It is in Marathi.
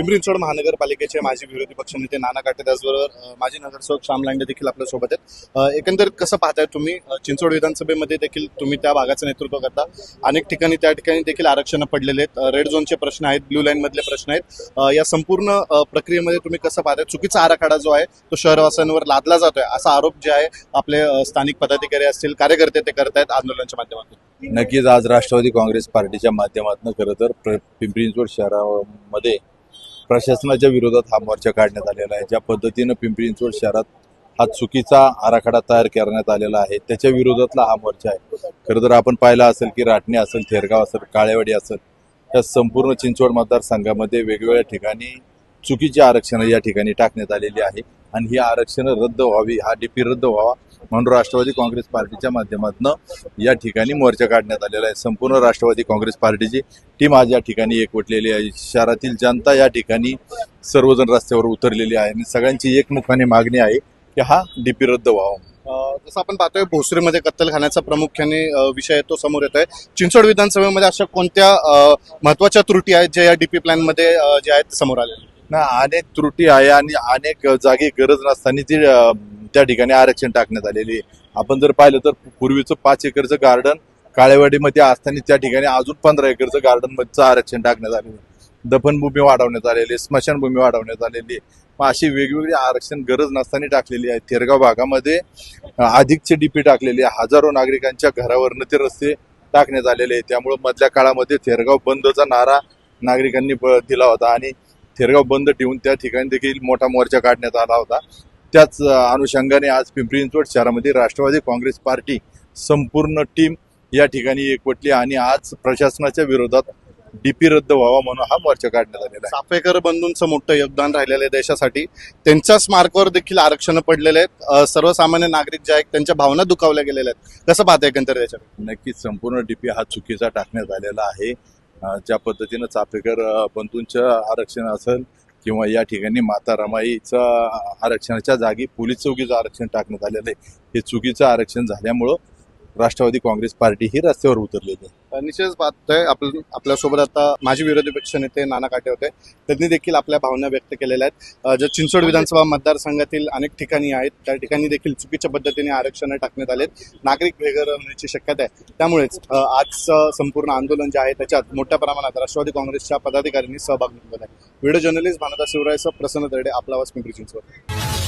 पिंपरी चिंचवड महानगरपालिकेचे माजी विरोधी पक्षनेते नाना काटे त्याचबरोबर माजी नगरसेवक श्याम लांडे देखील आपल्यासोबत आहेत एकंदर एकंदरीत कसं पाहताय तुम्ही? चिंचवड विधानसभेमध्ये देखील तुम्ही त्या भागाचं नेतृत्व करता. अनेक ठिकाणी त्या ठिकाणी देखील आरक्षण पडलेले आहेत. रेड झोनचे प्रश्न आहेत ब्ल्यू लाईन मधले प्रश्न आहेत. या संपूर्ण प्रक्रियेमध्ये तुम्ही कसं पाहताय? चुकीचा आराखडा जो आहे तो शहरवासियांवर लादला जातोय. असा आरोप जे आहे आपले स्थानिक पदाधिकारी असतील कार्यकर्ते ते करतायत आंदोलनाच्या माध्यमातून. नक्कीच आज राष्ट्रवादी काँग्रेस पार्टीच्या माध्यमातून खरं तर पिंपरी चिंचवड शहरामध्ये प्रशासनाच्या विरोधात हा मोर्चा काढण्यात आलेला आहे. ज्या पद्धतीनं पिंपरी चिंचवड शहरात हा चुकीचा आराखडा तयार करण्यात आलेला आहे त्याच्या विरोधातला हा मोर्चा आहे. खरं तर आपण पाहिलं असेल की राटणे असेल थेरगाव असेल काळेवाडी असेल या संपूर्ण चिंचवड मतदारसंघामध्ये वेगवेगळ्या ठिकाणी चुकीची आरक्षणं या ठिकाणी टाकण्यात आलेली आहे. आणि ही आरक्षणं रद्द व्हावी हा डीपी रद्द व्हावा म्हणून राष्ट्रवादी काँग्रेस पार्टीच्या माध्यमातून या ठिकाणी मोर्चा काढण्यात आलेला आहे. संपूर्ण राष्ट्रवादी काँग्रेस पार्टीची टीम आज या ठिकाणी एकवटलेली आहे. शहरातील जनता या ठिकाणी सर्वजण रस्त्यावर उतरलेली आहे. आणि सगळ्यांची एकमुखाने मागणी आहे की हा डीपी रद्द व्हावा. जसं आपण पाहतोय भोसरीमध्ये कत्तलखान्याचा प्रामुख्याने विषय तो समोर येतोय. चिंचवड विधानसभेमध्ये अशा कोणत्या महत्त्वाच्या त्रुटी आहेत ज्या या डीपी प्लॅनमध्ये आहेत समोर आलेल्या ना अनेक त्रुटी आहे आणि अनेक जागी गरज नसताना ती त्या ठिकाणी आरक्षण टाकण्यात आलेली आहे. आपण जर पाहिलं तर पूर्वीचं पाच एकरचं गार्डन काळेवाडीमध्ये असताना त्या ठिकाणी अजून पंधरा एकरचं गार्डन आरक्षण टाकण्यात आलेलं आहे. दफनभूमी वाढवण्यात आलेली स्मशानभूमी वाढवण्यात आलेली आहे. मग अशी वेगवेगळी आरक्षण गरज नसताना टाकलेली आहे. थेरगाव भागामध्ये अधिकचे डीपी टाकलेले आहे. हजारो नागरिकांच्या घरावरनं ते रस्ते टाकण्यात आलेले आहे त्यामुळे मधल्या काळामध्ये थेरगाव बंदचा नारा नागरिकांनी ब- दिला होता. आणि थेरगाव बंद ठेवून त्या ठिकाणी देखील मोठा मोर्चा काढण्यात आला होता. त्याच अनुषंगाने आज पिंपरी चिंचवड शहरामध्ये राष्ट्रवादी काँग्रेस पार्टी संपूर्ण टीम या ठिकाणी एकवटली आणि आज प्रशासनाच्या विरोधात डीपी रद्द व्हावा म्हणून हा मोर्चा काढण्यात आलेला आहे. चाफेकर बंधूंचं मोठं योगदान राहिलेलं आहे देशासाठी. त्यांच्या स्मारकावर देखील आरक्षण पडलेले आहेत. सर्वसामान्य नागरिक जे आहेत त्यांच्या भावना दुखावल्या गेलेल्या आहेत. कसं पाहताय एकंदरीत याच्यात नक्कीच संपूर्ण डीपी हा चुकीचा टाकण्यात आलेला आहे. ज्या पद्धतीनं चाफेकर बंधूंचं आरक्षण असेल किंवा या ठिकाणी माता रमाईचं आरक्षणाच्या जागी पोलीस चौकीचं आरक्षण टाकण्यात आलेलं आहे. हे चुकीचं आरक्षण झाल्यामुळं राष्ट्रवादी काँग्रेस पार्टी ही रस्त्यावर उतरलेली आहे निश्चितच पाहतोय आपल्या आपल्यासोबत आता माजी विरोधी पक्ष नेते नाना काटे होते. त्यांनी देखील आपल्या भावना व्यक्त केलेल्या आहेत. ज्या चिंचवड विधानसभा मतदारसंघातील अनेक ठिकाणी आहेत. त्या ठिकाणी देखील चुकीच्या पद्धतीने आरक्षण टाकण्यात आलेत. नागरिक बेघर होण्याची शक्यता आहे. त्यामुळेच अ, आजचं संपूर्ण आंदोलन जे आहे त्याच्यात मोठ्या प्रमाणात राष्ट्रवादी काँग्रेसच्या पदाधिकाऱ्यांनी सहभाग घेतलेला आहे. व्हिडिओ जर्नलिस्ट भानदा शिवरायसह प्रसन्न दर्डे आपला आवाज पिंपरी चिंचवड.